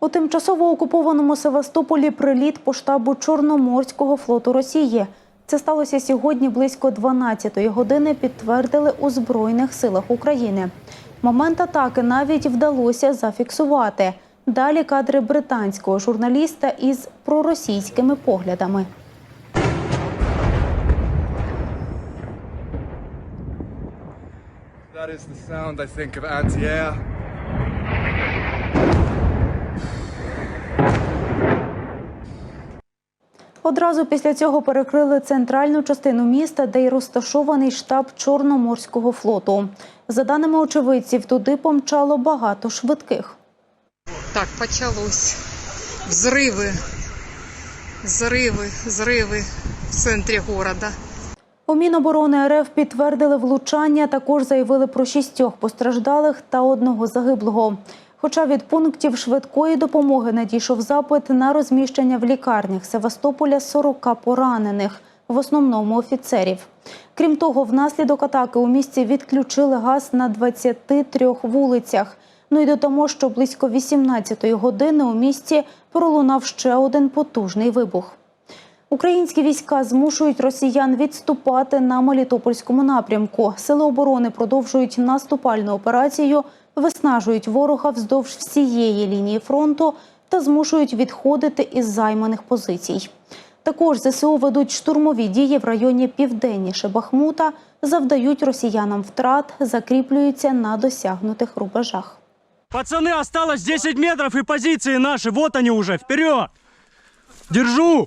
У тимчасово окупованому Севастополі приліт по штабу Чорноморського флоту Росії. Це сталося сьогодні близько 12-ї години. Підтвердили у Збройних силах України. Момент атаки навіть вдалося зафіксувати. Далі кадри британського журналіста із проросійськими поглядами. That is the sound, I think, of anti-air. Одразу після цього перекрили центральну частину міста, де й розташований штаб Чорноморського флоту. За даними очевидців, туди помчало багато швидких. Так, почалось. Взриви, зриви, зриви в центрі города. У Міноборони РФ підтвердили влучання. Також заявили про шістьох постраждалих та одного загиблого. Хоча від пунктів швидкої допомоги надійшов запит на розміщення в лікарнях Севастополя 40 поранених, в основному офіцерів. Крім того, внаслідок атаки у місті відключили газ на 23 вулицях. Ну і до того, що близько 18-ї години у місті пролунав ще один потужний вибух. Українські війська змушують росіян відступати на Мелітопольському напрямку. Сили оборони продовжують наступальну операцію, виснажують ворога вздовж всієї лінії фронту та змушують відходити із займаних позицій. Також ЗСУ ведуть штурмові дії в районі південніше Бахмута, завдають росіянам втрат, закріплюються на досягнутих рубежах. Пацаны, осталось 10 метров и позиции наши. Вот они уже. Вперед! Держу!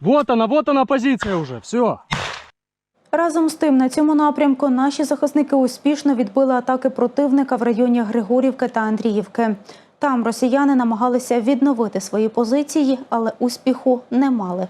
Вот она, вот она позиция уже. Все. Разом з тим, на цьому напрямку наші захисники успішно відбили атаки противника в районі Григорівки та Андріївки. Там росіяни намагалися відновити свої позиції, але успіху не мали.